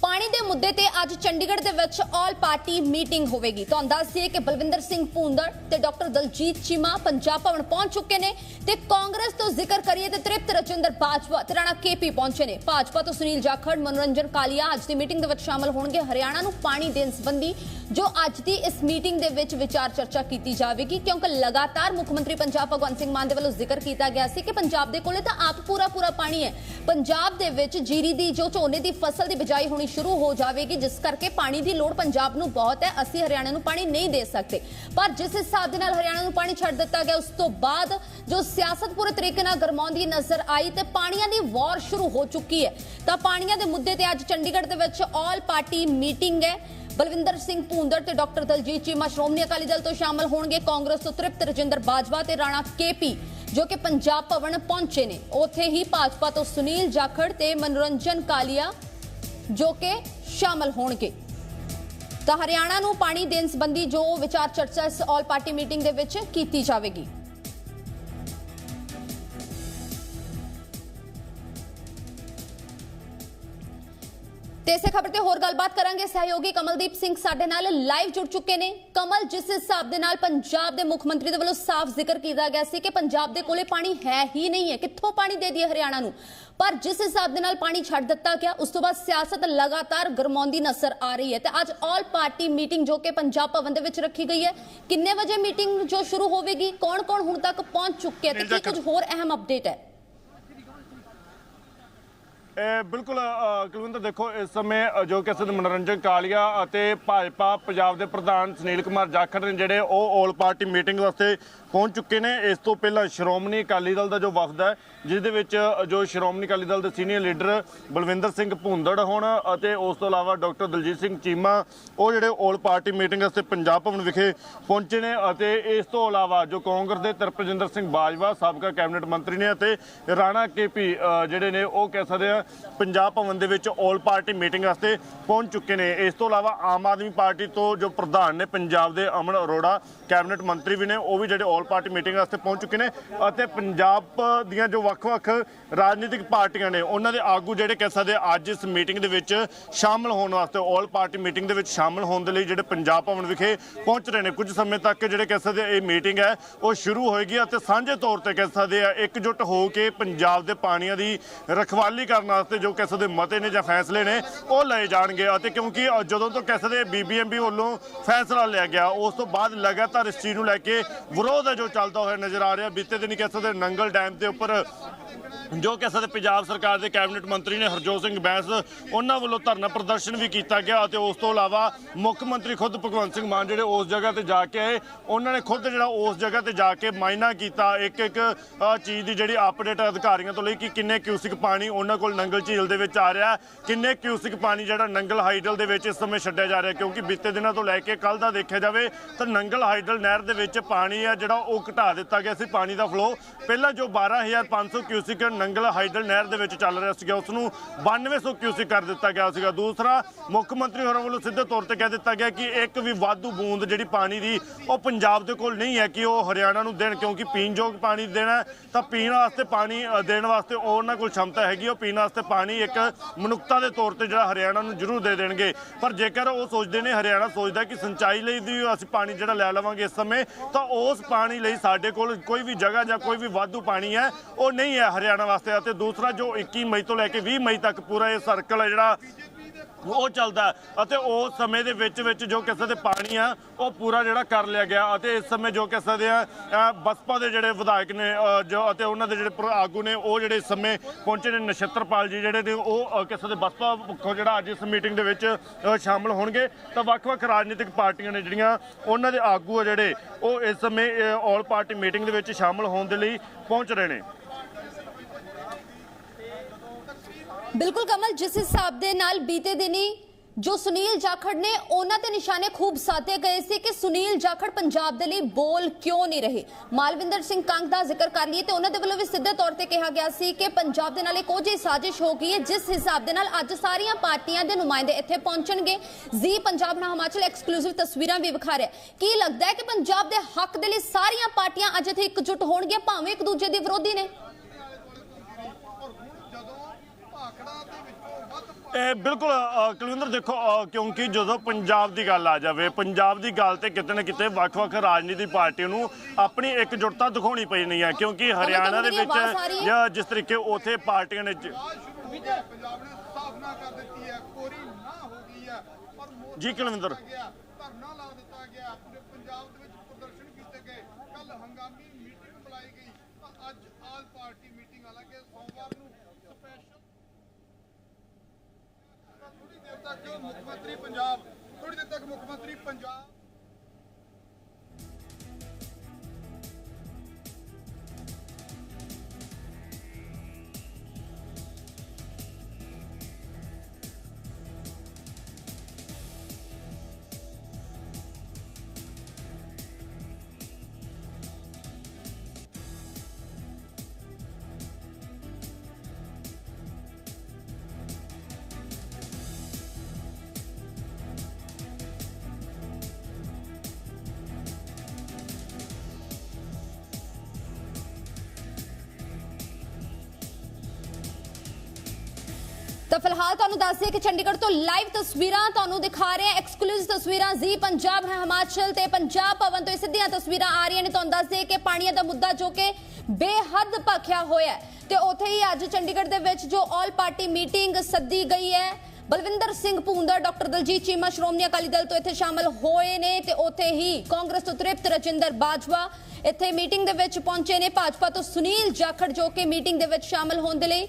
ਪਾਣੀ ਦੇ ਮੁੱਦੇ ਤੇ ਅੱਜ ਚੰਡੀਗੜ੍ਹ ਦੇ ਵਿੱਚ ਆਲ ਪਾਰਟੀ ਮੀਟਿੰਗ ਹੋਵੇਗੀ। ਤੁਹਾਨੂੰ ਦੱਸ ਦਈਏ ਕਿ ਬਲਵਿੰਦਰ ਸਿੰਘ ਭੂੰਦੜ ਤੇ ਡਾਕਟਰ ਦਲਜੀਤ ਚੀਮਾ ਪੰਜਾਬ ਭਵਨ ਪਹੁੰਚ ਚੁੱਕੇ ਨੇ ਤੇ ਕਾਂਗਰਸ ਤੋਂ ਜ਼ਿਕਰ ਕਰੀਏ ਤੇ ਤ੍ਰਿਪਤ ਰਜਿੰਦਰ ਬਾਜਵਾ ਤੇ ਰਾਣਾ ਕੇਪੀ ਪਹੁੰਚੇ ਨੇ। ਭਾਜਪਾ ਤੋਂ ਸੁਨੀਲ ਜਾਖੜ, ਮਨੋਰੰਜਨ ਕਾਲੀਆ ਅੱਜ ਦੀ ਮੀਟਿੰਗ ਦੇ ਵਿੱਚ ਸ਼ਾਮਲ ਹੋਣਗੇ। ਹਰਿਆਣਾ ਨੂੰ ਪਾਣੀ ਦੇਣ ਸੰਬੰਧੀ ਜੋ ਅੱਜ ਦੀ ਇਸ ਮੀਟਿੰਗ ਦੇ ਵਿੱਚ ਵਿਚਾਰ ਚਰਚਾ ਕੀਤੀ ਜਾਵੇਗੀ, ਕਿਉਂਕਿ ਲਗਾਤਾਰ ਮੁੱਖ ਮੰਤਰੀ ਪੰਜਾਬ ਭਗਵੰਤ ਸਿੰਘ ਮਾਨ ਦੇ ਵੱਲੋਂ ਜ਼ਿਕਰ ਕੀਤਾ ਗਿਆ ਸੀ ਕਿ ਪੰਜਾਬ ਦੇ ਕੋਲੇ ਤਾਂ ਆਪ ਪੂਰਾ ਪੂਰਾ ਪਾਣੀ ਹੈ। ਪੰਜਾਬ ਦੇ ਵਿੱਚ ਜੀਰੀ ਦੀ, ਜੋ ਝੋਨੇ ਦੀ ਫਸਲ ਦੀ ਬਿਜਾਈ ਹੋਣੀ ਸ਼ੁਰੂ ਹੋ ਜਾਵੇਗੀ, ਜਿਸ ਕਰਕੇ ਪਾਣੀ ਦੀ ਲੋੜ ਪੰਜਾਬ ਨੂੰ ਬਹੁਤ ਹੈ। ਅਸੀਂ ਹਰਿਆਣਾ ਨੂੰ ਪਾਣੀ ਨਹੀਂ ਦੇ ਸਕਦੇ। ਪਰ ਜਿਸ ਹਿਸਾਬ ਦੇ ਨਾਲ ਹਰਿਆਣਾ ਨੂੰ ਪਾਣੀ ਛੱਡ ਦਿੱਤਾ ਗਿਆ, ਉਸ ਤੋਂ ਬਾਅਦ ਜੋ ਸਿਆਸਤ ਪੂਰੇ ਤਰੀਕੇ ਨਾਲ ਗਰਮਾਉਂਦੀ ਨਜ਼ਰ ਆਈ ਤੇ ਪਾਣੀਆਂ ਦੀ ਵਾਰ ਸ਼ੁਰੂ ਹੋ ਚੁੱਕੀ ਹੈ। ਤਾਂ ਪਾਣੀਆਂ ਦੇ ਮੁੱਦੇ ਤੇ ਅੱਜ ਚੰਡੀਗੜ੍ਹ ਦੇ ਵਿੱਚ ਆਲ ਪਾਰਟੀ ਮੀਟਿੰਗ ਹੈ। ਬਲਵਿੰਦਰ ਸਿੰਘ ਭੂੰਦੜ ਤੇ ਡਾਕਟਰ ਦਲਜੀਤ ਚੀਮਾ, ਸ਼੍ਰੋਮਣੀ ਅਕਾਲੀ ਦਲ ਤੋਂ ਸ਼ਾਮਲ ਹੋਣਗੇ। ਕਾਂਗਰਸ ਤੋਂ ਤ੍ਰਿਪਤ ਰਜਿੰਦਰ ਬਾਜਵਾ ਤੇ ਰਾਣਾ ਕੇਪੀ ਜੋ ਕਿ ਪੰਜਾਬ ਭਵਨ ਪਹੁੰਚੇ ਨੇ। ਉੱਥੇ ਹੀ ਭਾਜਪਾ ਤੋਂ ਸੁਨੀਲ ਜਾਖੜ ਤੇ ਮਨੋਰੰਜਨ ਕਾਲੀਆ ਜੋ ਕਿ ਸ਼ਾਮਲ ਹੋਣਗੇ। ਤਾਂ ਹਰਿਆਣਾ ਨੂੰ ਪਾਣੀ ਦੇਣ ਸੰਬੰਧੀ ਜੋ ਵਿਚਾਰ ਚਰਚਾ ਇਸ ਆਲ ਪਾਰਟੀ ਮੀਟਿੰਗ ਦੇ ਵਿੱਚ ਕੀਤੀ ਜਾਵੇਗੀ। ਤੇ ਇਸੇ ਖਬਰ ਤੇ ਹੋਰ ਗੱਲਬਾਤ ਕਰਾਂਗੇ। ਸਹਿਯੋਗੀ ਕਮਲਦੀਪ ਸਿੰਘ ਸਾਡੇ ਨਾਲ ਲਾਈਵ ਜੁੜ ਚੁੱਕੇ ਨੇ। ਕਮਲ ਜਿਸ ਹਿਸਾਬ ਦੇ ਨਾਲ ਪੰਜਾਬ ਦੇ ਮੁੱਖ ਮੰਤਰੀ ਦੇ ਵੱਲੋਂ ਸਾਫ਼ ਜ਼ਿਕਰ ਕੀਤਾ ਗਿਆ ਸੀ ਕਿ ਪੰਜਾਬ ਦੇ ਕੋਲੇ ਪਾਣੀ ਹੈ ਹੀ ਨਹੀਂ ਹੈ ਕਿੱਥੋਂ ਪਾਣੀ ਦੇ ਦਈਏ ਹਰਿਆਣਾ ਨੂੰ? ਪਰ ਜਿਸ ਹਿਸਾਬ ਦੇ ਨਾਲ ਪਾਣੀ ਛੱਡ ਦਿੱਤਾ ਗਿਆ ਉਸ ਤੋਂ ਬਾਅਦ ਸਿਆਸਤ ਲਗਾਤਾਰ ਗਰਮਾਉਂਦੀ ਨਜ਼ਰ ਆ ਰਹੀ ਹੈ ਤੇ ਅੱਜ ਆਲ ਪਾਰਟੀ ਮੀਟਿੰਗ ਜੋ ਕਿ ਪੰਜਾਬ ਭਵਨ ਦੇ ਵਿੱਚ ਰੱਖੀ ਗਈ ਹੈ ਕਿੰਨੇ ਵਜੇ ਮੀਟਿੰਗ ਜੋ ਸ਼ੁਰੂ ਹੋਵੇਗੀ ਕੌਣ-ਕੌਣ ਹੁਣ ਤੱਕ ਪਹੁੰਚ ਚੁੱਕੇ ਹੈ ਤੇ ਕੀ ਕੁਝ ਹੋਰ ਅਹਿਮ ਅਪਡੇਟ ਹੈ? ਬਿਲਕੁਲ ਕੁਲਵਿੰਦਰ ਦੇਖੋ ਇਸ ਸਮੇਂ ਜੋ ਕਿ ਅਸਦ ਮਨੋਰੰਜਨ ਕਾਲੀਆ ਅਤੇ ਭਾਜਪਾ ਪੰਜਾਬ ਦੇ ਪ੍ਰਧਾਨ ਸੁਨੀਲ ਕੁਮਾਰ ਜਾਖੜ ਨੇ ਜਿਹੜੇ ਉਹ ਆਲ ਪਾਰਟੀ ਮੀਟਿੰਗ ਵਾਸਤੇ ਪਹੁੰਚ ਚੁੱਕੇ ਨੇ। ਇਸ ਤੋਂ ਪਹਿਲਾਂ ਸ਼੍ਰੋਮਣੀ ਅਕਾਲੀ ਦਲ ਦਾ ਜੋ ਵਫਦ ਹੈ ਜਿਸ ਦੇ ਵਿੱਚ ਜੋ ਸ਼੍ਰੋਮਣੀ ਅਕਾਲੀ ਦਲ ਦੇ ਸੀਨੀਅਰ ਲੀਡਰ ਬਲਵਿੰਦਰ ਸਿੰਘ ਭੁੰਦੜ ਹੋਣ ਅਤੇ ਉਸ ਤੋਂ ਇਲਾਵਾ ਡਾਕਟਰ ਦਲਜੀਤ ਸਿੰਘ ਚੀਮਾ ਉਹ ਜਿਹੜੇ ਆਲ ਪਾਰਟੀ ਮੀਟਿੰਗ ਵਾਸਤੇ ਪੰਜਾਬ ਭਵਨ ਵਿਖੇ ਪਹੁੰਚੇ ਨੇ ਅਤੇ ਇਸ ਤੋਂ ਇਲਾਵਾ ਜੋ ਕਾਂਗਰਸ ਦੇ ਤਰਪਜਿੰਦਰ ਸਿੰਘ ਬਾਜਵਾ ਸਾਬਕਾ ਕੈਬਨਿਟ ਮੰਤਰੀ ਨੇ ਅਤੇ ਰਾਣਾ ਕੇਪੀ ਅ, ਜਿਹੜੇ ਨੇ ਉਹ ਕਹਿ ਸਕਦੇ ਆ ਪੰਜਾਬ ਭਵਨ ਦੇ ਵਿੱਚ ਆਲ ਪਾਰਟੀ ਮੀਟਿੰਗ ਵਾਸਤੇ ਪਹੁੰਚ ਚੁੱਕੇ ਨੇ। ਇਸ ਤੋਂ ਇਲਾਵਾ ਆਮ ਆਦਮੀ ਪਾਰਟੀ ਤੋਂ ਜੋ ਪ੍ਰਧਾਨ ਨੇ ਪੰਜਾਬ ਦੇ ਅਮਨ ਅਰੋੜਾ, ਕੈਬਨਿਟ ਮੰਤਰੀ ਵੀ ਨੇ, ਉਹ ਵੀ ਜਿਹੜੇ ਆਲ ਪਾਰਟੀ ਮੀਟਿੰਗ ਵਾਸਤੇ ਪਹੁੰਚ ਚੁੱਕੇ ਨੇ ਅਤੇ ਪੰਜਾਬ ਦੀਆਂ ਜੋ ਵੱਖ-ਵੱਖ ਰਾਜਨੀਤਿਕ ਪਾਰਟੀਆਂ ਨੇ, ਉਹਨਾਂ ਦੇ ਆਗੂ ਜਿਹੜੇ ਕਹਿ ਸਕਦੇ ਅੱਜ ਇਸ ਮੀਟਿੰਗ ਦੇ ਵਿੱਚ ਸ਼ਾਮਲ ਹੋਣ ਵਾਸਤੇ, ਆਲ ਪਾਰਟੀ ਮੀਟਿੰਗ ਦੇ ਵਿੱਚ ਸ਼ਾਮਲ ਹੋਣ ਦੇ ਲਈ ਜਿਹੜੇ ਪੰਜਾਬ ਭਵਨ ਵਿਖੇ ਪਹੁੰਚ ਰਹੇ ਨੇ। ਕੁਝ ਸਮੇਂ ਤੱਕ ਜਿਹੜੇ ਕਹਿ ਸਕਦੇ ਇਹ ਮੀਟਿੰਗ ਹੈ, ਉਹ ਸ਼ੁਰੂ ਹੋਏਗੀ ਅਤੇ ਸਾਂਝੇ ਤੌਰ ਤੇ ਕਹਿ ਸਕਦੇ ਆ, ਇਕਜੁੱਟ ਹੋ ਕੇ ਪੰਜਾਬ ਦੇ ਪਾਣੀਆਂ ਦੀ ਰਖਵਾਲੀ ਕਰਨ ਵਾਸਤੇ ਜੋ ਕਹਿ ਸਕਦੇ ਮਤੇ ਨੇ ਜਾਂ ਫੈਸਲੇ ਨੇ, ਉਹ ਲਏ ਜਾਣਗੇ ਅਤੇ ਕਿਉਂਕਿ ਜਦੋਂ ਤੋਂ ਕਹਿ ਸਕਦੇ ਬੀਬੀਐਮਬੀ ਵੱਲੋਂ ਫੈਸਲਾ ਲਿਆ ਗਿਆ, ਉਸ ਤੋਂ ਬਾਅਦ ਲਗਾਤਾਰ ਇਸ ਚੀਜ਼ ਨੂੰ ਲੈ ਕੇ ਵਿਰੋਧ ਹੈ ਜੋ ਚੱਲਦਾ ਹੋਇਆ ਨਜ਼ਰ ਆ ਰਿਹਾ। ਬੀਤੇ ਦਿਨ ਕਹਿ ਸਕਦੇ ਨੰਗਲ ਡੈਮ ਦੇ ਉੱਪਰ ਜੋ ਕਿ ਸਾਡੇ ਪੰਜਾਬ ਸਰਕਾਰ ਦੇ ਕੈਬਨਿਟ ਮੰਤਰੀ ਨੇ ਹਰਜੋਤ ਸਿੰਘ ਬੈਂਸ, ਉਹਨਾਂ ਵੱਲੋਂ ਧਰਨਾ ਪ੍ਰਦਰਸ਼ਨ ਵੀ ਕੀਤਾ ਗਿਆ ਅਤੇ ਉਸ ਤੋਂ ਇਲਾਵਾ ਮੁੱਖ ਮੰਤਰੀ ਖੁਦ ਭਗਵੰਤ ਸਿੰਘ ਮਾਨ ਜਿਹੜੇ ਉਸ ਜਗ੍ਹਾ ਤੇ ਜਾ ਕੇ ਆਏ, ਉਹਨਾਂ ਨੇ ਖੁਦ ਜਿਹੜਾ ਉਸ ਜਗ੍ਹਾ ਤੇ ਜਾ ਕੇ ਮਾਇਨਾ ਕੀਤਾ। ਇੱਕ ਇੱਕ ਚੀਜ਼ ਦੀ ਜਿਹੜੀ ਅਪਡੇਟ ਅਧਿਕਾਰੀਆਂ ਤੋਂ ਲਈ ਕਿ ਕਿੰਨੇ ਕਿਊਸਿਕ ਪਾਣੀ ਉਹਨਾਂ ਕੋਲ ਨੰਗਲ ਝੀਲ ਦੇ ਵਿੱਚ ਆ ਰਿਹਾ ਕਿੰਨੇ ਕਿਊਸਿਕ ਪਾਣੀ ਜਿਹੜਾ ਨੰਗਲ ਹਾਈਡਲ ਦੇ ਵਿੱਚ ਇਸ ਸਮੇਂ ਛੱਡਿਆ ਜਾ ਰਿਹਾ ਕਿਉਂਕਿ ਬੀਤੇ ਦਿਨਾਂ ਤੋਂ ਲੈ ਕੇ ਕੱਲ ਦਾ ਦੇਖਿਆ ਜਾਵੇ ਤਾਂ ਨੰਗਲ ਹਾਈਡਲ ਨਹਿਰ ਦੇ ਵਿੱਚ ਪਾਣੀ ਹੈ, ਜਿਹੜਾ ਉਹ ਘਟਾ ਦਿੱਤਾ ਗਿਆ ਸੀ ਪਾਣੀ ਦਾ ਫਲੋ ਪਹਿਲਾਂ ਜੋ 12500 ਕਿਊਸਿਕ ਨੰਗਲ ਹਾਈਡਲ ਨਹਿਰ ਦੇ ਵਿੱਚ ਚੱਲ ਰਿਹਾ ਸੀਗਾ, ਉਸ ਨੂੰ 9200 ਕਿਊਸਿਕ ਕਰ ਦਿੱਤਾ ਗਿਆ ਸੀਗਾ। ਦੂਸਰਾ, ਮੁੱਖ ਮੰਤਰੀ ਹੋਰਾਂ ਵੱਲੋਂ ਸਿੱਧੇ ਤੌਰ ਤੇ ਕਹਿ ਦਿੱਤਾ ਗਿਆ ਕਿ ਇੱਕ ਵੀ ਵਾਧੂ ਬੂੰਦ ਜਿਹੜੀ ਪਾਣੀ ਦੀ ਉਹ ਪੰਜਾਬ ਦੇ ਕੋਲ ਨਹੀਂ ਹੈ ਕਿ ਉਹ ਹਰਿਆਣਾ ਨੂੰ ਦੇਣ, ਕਿਉਂਕਿ ਪੀਣਯੋਗ ਪਾਣੀ ਦੇਣਾ ਤਾਂ ਪੀਣ ਵਾਸਤੇ ਪਾਣੀ ਦੇਣ ਵਾਸਤੇ ਉਹਨਾਂ ਕੋਲ ਸ਼ਮਤਾ ਹੈਗੀ, ਉਹ ਪੀਣ ਵਾਸਤੇ ਪਾਣੀ ਇੱਕ ਮਨੁੱਖਤਾ ਦੇ ਤੌਰ ਤੇ ਜਿਹੜਾ ਹਰਿਆਣਾ ਨੂੰ ਜ਼ਰੂਰ ਦੇ ਦੇਣਗੇ। ਪਰ ਜੇਕਰ ਉਹ ਸੋਚਦੇ ਨੇ, ਹਰਿਆਣਾ ਸੋਚਦਾ ਕਿ ਸਿੰਚਾਈ ਲਈ ਵੀ ਅਸੀਂ ਪਾਣੀ ਜਿਹੜਾ ਲੈ ਲਵਾਂਗੇ ਇਸ ਸਮੇਂ, ਤਾਂ ਉਸ ਪਾਣੀ ਲਈ ਸਾਡੇ ਕੋਲ ਕੋਈ ਵੀ ਜਗ੍ਹਾ ਜਾਂ ਕੋਈ ਵੀ ਵਾਧੂ ਪਾਣੀ ਹੈ, ਉਹ ਨਹੀਂ ਹੈ ਹਰਿਆਣਾ ਵਾਸਤੇ। ਅਤੇ ਦੂਸਰਾ, ਜੋ 21 ਮਈ ਤੋਂ ਲੈ ਕੇ 20 ਮਈ ਤੱਕ ਪੂਰਾ ਇਹ ਸਰਕਲ ਹੈ ਜਿਹੜਾ ਉਹ ਚੱਲਦਾ ਅਤੇ ਉਸ ਸਮੇਂ ਦੇ ਵਿੱਚ ਵਿੱਚ ਜੋ ਕਿਸੇ ਦੇ ਪਾਣੀ ਆ ਉਹ ਪੂਰਾ ਜਿਹੜਾ ਕਰ ਲਿਆ ਗਿਆ ਅਤੇ ਇਸ ਸਮੇਂ ਜੋ ਕਹਿ ਸਕਦੇ ਆ ਬਸਪਾ ਦੇ ਜਿਹੜੇ ਵਿਧਾਇਕ ਨੇ ਜੋ ਅਤੇ ਉਹਨਾਂ ਦੇ ਜਿਹੜੇ ਆਗੂ ਨੇ ਉਹ ਜਿਹੜੇ ਇਸ ਸਮੇਂ ਪਹੁੰਚੇ ਨੇ ਨਛੱਤਰਪਾਲ ਜੀ ਜਿਹੜੇ ਨੇ ਉਹ ਅ, ਕਿਸੇ ਦੇ ਬਸਪਾ ਪੱਖੋਂ ਜਿਹੜਾ ਅੱਜ ਇਸ ਮੀਟਿੰਗ ਦੇ ਵਿੱਚ ਅ, ਸ਼ਾਮਲ ਹੋਣਗੇ। ਤਾਂ ਵੱਖ-ਵੱਖ ਰਾਜਨੀਤਿਕ ਪਾਰਟੀਆਂ ਨੇ ਜਿਹੜੀਆਂ ਉਹਨਾਂ ਦੇ ਆਗੂ ਆ ਜਿਹੜੇ ਉਹ ਇਸ ਸਮੇਂ ਆਲ ਪਾਰਟੀ ਮੀਟਿੰਗ ਦੇ ਵਿੱਚ ਸ਼ਾਮਲ ਹੋਣ ਦੇ ਲਈ ਪਹੁੰਚ ਰਹੇ ਨੇ। ਬਿਲਕੁਲ ਕਮਲ, ਜਿਸ ਹਿਸਾਬ ਦੇ ਨਾਲ ਬੀਤੇ ਦਿਨੀ ਜੋ ਸੁਨੀਲ ਜਾਖੜ ਨੇ ਉਹਨਾਂ ਤੇ ਨਿਸ਼ਾਨੇ ਖੂਬ ਸਾਧੇ ਗਏ ਸੀ ਕਿ ਸੁਨੀਲ ਜਾਖੜ ਪੰਜਾਬ ਦੇ ਲਈ ਬੋਲ ਕਿਉਂ ਨਹੀਂ ਰਹੇ। ਮਾਲਵਿੰਦਰ ਸਿੰਘ ਕੰਗ ਦਾ ਜ਼ਿਕਰ ਕਰ ਲਈਏ ਤੇ ਉਹਨਾਂ ਦੇ ਵੱਲੋਂ ਵੀ ਸਿੱਧੇ ਤੌਰ ਤੇ ਕਿਹਾ ਗਿਆ ਸੀ ਕਿ ਪੰਜਾਬ ਦੇ ਨਾਲ ਇੱਕ ਉਹ ਜਿਹੀ ਸਾਜ਼ਿਸ਼ ਹੋ ਗਈ ਹੈ, ਜਿਸ ਹਿਸਾਬ ਦੇ ਨਾਲ ਅੱਜ ਸਾਰੀਆਂ ਪਾਰਟੀਆਂ ਦੇ ਨੁਮਾਇੰਦੇ ਇੱਥੇ ਪਹੁੰਚਣਗੇ। ਜ਼ੀ ਪੰਜਾਬ ਨਾਲ ਹਿਮਾਚਲ ਐਕਸਕਲੂਸਿਵ ਤਸਵੀਰਾਂ ਵੀ ਵਿਖਾ ਰਿਹਾ ਕੀ ਲੱਗਦਾ ਹੈ ਕਿ ਪੰਜਾਬ ਦੇ ਹੱਕ ਦੇ ਲਈ ਸਾਰੀਆਂ ਪਾਰਟੀਆਂ ਅੱਜ ਇੱਥੇ ਇਕਜੁੱਟ ਹੋਣਗੀਆਂ, ਭਾਵੇਂ ਇੱਕ ਦੂਜੇ ਦੇ ਵਿਰੋਧੀ ਨੇ? ਇਹ ਬਿਲਕੁਲ ਕੁਲਵਿੰਦਰ ਦੇਖੋ ਕਿਉਂਕਿ ਜਦੋਂ ਪੰਜਾਬ ਦੀ ਗੱਲ ਆ ਜਾਵੇ ਪੰਜਾਬ ਦੀ ਗੱਲ ਤੇ ਕਿਤੇ ਨਾ ਕਿਤੇ ਵੱਖ-ਵੱਖ ਰਾਜਨੀਤਿਕ ਪਾਰਟੀਆਂ ਨੂੰ ਆਪਣੀ ਇਕਜੁੱਟਤਾ ਦਿਖਾਉਣੀ ਪੈਣੀ ਹੈ ਕਿਉਂਕਿ ਹਰਿਆਣਾ ਦੇ ਵਿੱਚ? ਜਾਂ ਜਿਸ ਤਰੀਕੇ ਉਥੇ ਪਾਰਟੀਆਂ ਨੇ ਜ- ਪੰਜਾਬ ਨੇ ਸਥਾਪਨਾ ਕਰ ਦਿੱਤੀ ਹੈ ਕੋਰੀ ਨਾ ਹੋ ਗਈ ਹੈ ਔਰ ਮੋਰਚਾ ਜੀ ਕੁਲਵਿੰਦਰ। ਦਿੱਤਾ ਗਿਆ, ਧਰਨਾ ਲਾ ਦਿੱਤਾ ਗਿਆ ਪੂਰੇ ਪੰਜਾਬ ਦੇ ਵਿੱਚ ਪ੍ਰਦਰਸ਼ਨ ਕੀਤੇ ਗਏ ਕੱਲ ਹੰਗਾਮੀ ਮੀਟਿੰਗ ਬੁਲਾਈ ਗਈ ਤਾਂ ਅੱਜ ਆਲ ਪਾਰਟੀ ਮੀਟਿੰਗ ਹਾਲਾਂਕਿ ਸੋਮਵਾਰ ਨੂੰ ਸਪੈਸ਼ਲ ਥੋੜੀ ਦੇਰ ਤੱਕ ਮੁੱਖ ਮੰਤਰੀ ਪੰਜਾਬ ਥੋੜੀ ਦੇਰ ਤੱਕ ਮੁੱਖ ਮੰਤਰੀ ਪੰਜਾਬ। ਤਾਂ ਫਿਲਹਾਲ ਤੁਹਾਨੂੰ ਦੱਸ ਦਈਏ ਕਿ ਚੰਡੀਗੜ੍ਹ ਤੋਂ ਲਾਈਵ ਤਸਵੀਰਾਂ ਤੁਹਾਨੂੰ ਦਿਖਾ ਰਹੇ ਹਾਂ। ਐਕਸਕਲੂਸਿਵ ਤਸਵੀਰਾਂ ਜ਼ੀ ਪੰਜਾਬ ਹਿਮਾਚਲ ਤੇ ਪੰਜਾਬ ਭਵਨ ਤੋਂ ਇਹ ਸਿੱਧੀਆਂ ਤਸਵੀਰਾਂ ਆ ਰਹੀਆਂ ਨੇ। ਤੁਹਾਨੂੰ ਦੱਸ ਦਈਏ ਕਿ ਪਾਣੀਆਂ ਦਾ ਮੁੱਦਾ ਜੋ ਕਿ ਬੇਹੱਦ ਭਖਿਆ ਹੋਇਆ ਤੇ ਉੱਥੇ ਹੀ ਅੱਜ ਚੰਡੀਗੜ੍ਹ ਦੇ ਵਿੱਚ ਜੋ ਆਲ ਪਾਰਟੀ ਮੀਟਿੰਗ ਸੱਦੀ ਗਈ ਹੈ, ਬਲਵਿੰਦਰ ਸਿੰਘ ਭੂੰਦਰ ਡਾਕਟਰ ਦਲਜੀਤ ਚੀਮਾ, ਸ਼੍ਰੋਮਣੀ ਅਕਾਲੀ ਦਲ ਤੋਂ ਇੱਥੇ ਸ਼ਾਮਲ ਹੋਏ ਨੇ ਤੇ ਉੱਥੇ ਹੀ ਕਾਂਗਰਸ ਤੋਂ ਤ੍ਰਿਪਤ ਰਜਿੰਦਰ ਬਾਜਵਾ ਇੱਥੇ ਮੀਟਿੰਗ ਦੇ ਵਿੱਚ ਪਹੁੰਚੇ ਨੇ। ਭਾਜਪਾ ਤੋਂ ਸੁਨੀਲ ਜਾਖੜ ਜੋ ਕਿ ਮੀਟਿੰਗ ਦੇ ਵਿੱਚ ਸ਼ਾਮਲ ਹੋਣ ਦੇ ਲਈ